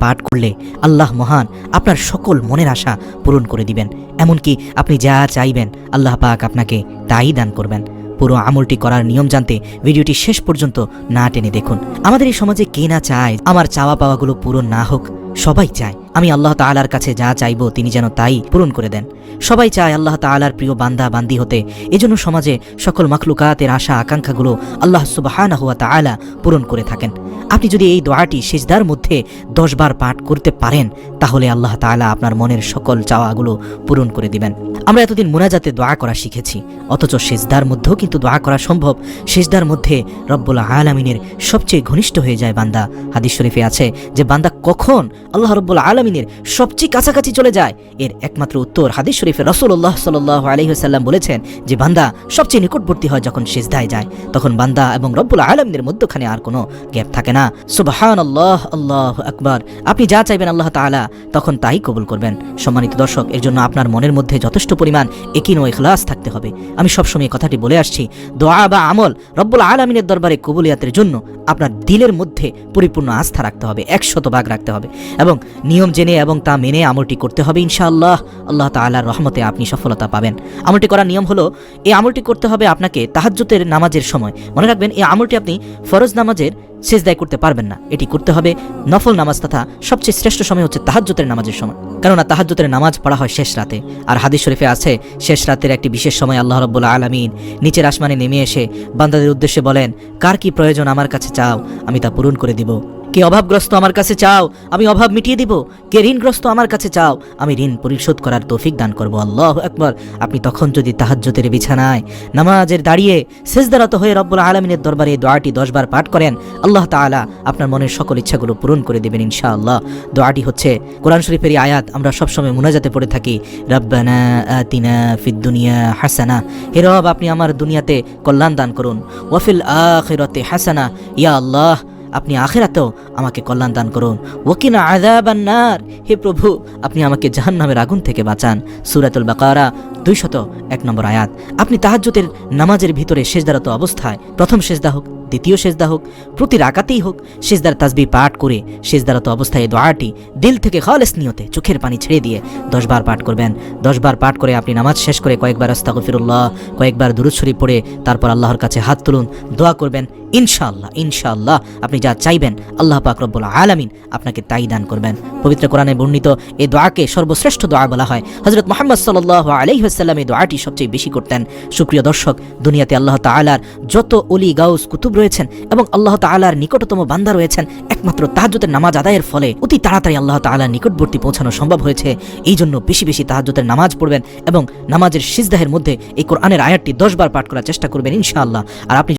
পাঠ করলে আল্লাহ মহান আপনার সকল মনের আশা পূরণ করে দিবেন। এমনকি আপনি যা চাইবেন, আল্লাহ পাক আপনাকে তাই দান করবেন। পুরো আমলটি করার নিয়ম জানতে ভিডিওটি শেষ পর্যন্ত না টেনে দেখুন। আমাদের এই সমাজে কে না চায় আমার চাওয়া পাওয়াগুলো পূরণ না হোক, সবাই চায়। আমি আল্লাহ তাআলার কাছে যা চাইব তিনি যেন তাই পূরণ করে দেন। সবাই চায় আল্লাহ তাআলার প্রিয় বান্দা বান্দি হতে। এজন্য সমাজে সকল মাখলুকাতের আশা, আকাঙ্ক্ষাগুলো আল্লাহ সুবাহানা হুয়া তাআলা পূরণ করে থাকেন। আপনি যদি এই দোয়াটি সেজদার মধ্যে দশবার পাঠ করতে পারেন, তাহলে আল্লাহ তাআলা আপনার মনের সকল চাওয়াগুলো পূরণ করে দিবেন। আমরা এতদিন মোনাজাতে দোয়া করা শিখেছি, অথচ সেজদার মধ্যেও কিন্তু দোয়া করা সম্ভব। সেজদার মধ্যে রব্বুল আলামিনের সবচেয়ে ঘনিষ্ঠ হয়ে যায় বান্দা। হাদিস শরীফে আছে যে, বান্দা কখন আল্লাহ রব্বুল আলামিনের সবচেয়ে কাছাকাছি চলে যায়? এর একমাত্র উত্তর হাদিস শরীফে রসুল্লাহ সাল্লাহ আলহিহাল্লাম বলেছেন যে, বান্দা সবচেয়ে নিকটবর্তী হয় যখন সেজদায় যায়। তখন বান্দা এবং রব্বুল আলমিনের মধ্যখানে আর কোনো গ্যাপ থাকে না। সুবাহান আল্লাহ আল্লাহ আকবার। আপনি যা চাইবেন আল্লাহ তাআলা, তখন তাই কবুল করবেন। সম্মানিত দর্শক, এর জন্য আপনার মনের মধ্যে যথেষ্ট পরিমাণ একিন ও ইখলাস থাকতে হবে। আমি সবসময় কথাটি বলে আসছি, দোয়া বা আমল রব্বুল আলমিনের দরবারে কবুলিয়াতের জন্য আপনার দিলের মধ্যে পরিপূর্ণ আস্থা রাখতে হবে, একশত ভাগ রাখতে হবে এবং নিয়ম জেনে এবং তা মেনে আমলটি করতে হবে ইনশাআল্লাহ। আল্লাহ তাআলার রহমতে আপনি সফলতা পাবেন। আমলটি করার নিয়ম হলো, এই আমলটি করতে হবে আপনাকে তাহাজ্জুতের নামাজের সময়। মনে রাখবেন, এই আমলটি আপনি ফরজ নামাজের সেজদায় করতে পারবেন না। এটি করতে হবে নফল নামাজ তথা সবচেয়ে শ্রেষ্ঠ সময় হচ্ছে তাহাজ্যতের নামাজের সময়। কেননা তাহাজ্যতের নামাজ পড়া হয় শেষ রাতে। আর হাদিস শরীফে আছে, শেষ রাতের একটি বিশেষ সময় আল্লাহ রব্বুল্লা আলমিন নিচের আসমানে নেমে এসে বান্দাদের উদ্দেশ্যে বলেন, কার কি প্রয়োজন আমার কাছে চাও, আমি তা পূরণ করে দিব। কে অভাবগ্রস্ত আমার কাছে চাও, আমি অভাব মিটিয়ে দিব। কে ঋণগ্রস্ত আমার কাছে চাও, আমি ঋণ পরিশোধ করার তৌফিক দান করব। আল্লাহ একবার আপনি তখন যদি তাহাজ্জতের বিছানায় নামাজের দাঁড়িয়ে সেজদারত হয়ে রব্বুল আলমিনের দরবারে এই দোয়াটি দশবার পাঠ করেন, আল্লাহ তাআলা আপনার মনের সকল ইচ্ছাগুলো পূরণ করে দেবেন ইনশাআল্লাহ। দোয়াটি হচ্ছে কোরআন শরীফের আয়াত, আমরা সবসময় মুনাজাতে পড়ে থাকি, রব্বানা আতিনা ফিদ দুনিয়া হাসানা। হে রব, আপনি আমার দুনিয়াতে কল্যাণ দান করুন। ওয়াফিল আখিরাতে হাসানা। ইয়া আল্লাহ আপনি আখেরাতেও আমাকে কল্যাণ দান করুন। ওকিনা আযাবান্নার হে প্রভু, আপনি আমাকে জাহান্নামের আগুন থেকে বাঁচান। সূরাতুল বাকারা, দুইশত এক নম্বর আয়াত। আপনি তাহাজ্জুদের নামাজের ভিতরে শেষদারত অবস্থায়, প্রথম সেজদা হোক, দ্বিতীয় সেজদা হোক, প্রতি রাকাতেই হোক, সেজদার তাসবি পাঠ করে সেজদারত অবস্থায় এই দোয়াটি দিল থেকে খালেস নিয়তে চোখের পানি ছেড়ে দিয়ে দশবার পাঠ করবেন। দশবার পাঠ করে আপনি নামাজ শেষ করে কয়েকবার আস্তাগফিরুল্লাহ, কয়েকবার দুরুদ শরীফ পড়ে তারপর আল্লাহর কাছে হাত তুলুন, দোয়া করবেন। ইনশাআল্লাহ ইনশাআল্লাহ। আপনি যা চাইবেন, আল্লাহ পাক রব্বুল আলামিন আপনাকে তাই দান করবেন। পবিত্র কোরআনে বর্ণিত এই দোয়াকে সর্বশ্রেষ্ঠ দোয়া বলা হয়। হজরত মোহাম্মদ সাল্লাহ আলাইহাল্লাম এই দোয়াটি সবচেয়ে বেশি করতেন। সুপ্রিয় দর্শক, দুনিয়াতে আল্লাহ তাআলার যত অলি গাউস, কুতুব রয়েছেন এবং আল্লাহ তাআলার নিকটতম বান্দা রয়েছেন, একমাত্র তাহাজ্জুদের নামাজ আদায়ের ফলে অতি তাড়াতাড়ি আল্লাহ তাআলার নিকটবর্তী পৌঁছানো সম্ভব হয়েছে। এই জন্য বেশি বেশি তাহাজ্জুদের নামাজ পড়বেন এবং নামাজের সিজদাহের মধ্যে এই কোরআনের আয়াতটি দশবার পাঠ করার চেষ্টা করবেন ইনশাআল্লাহ। আর আপনি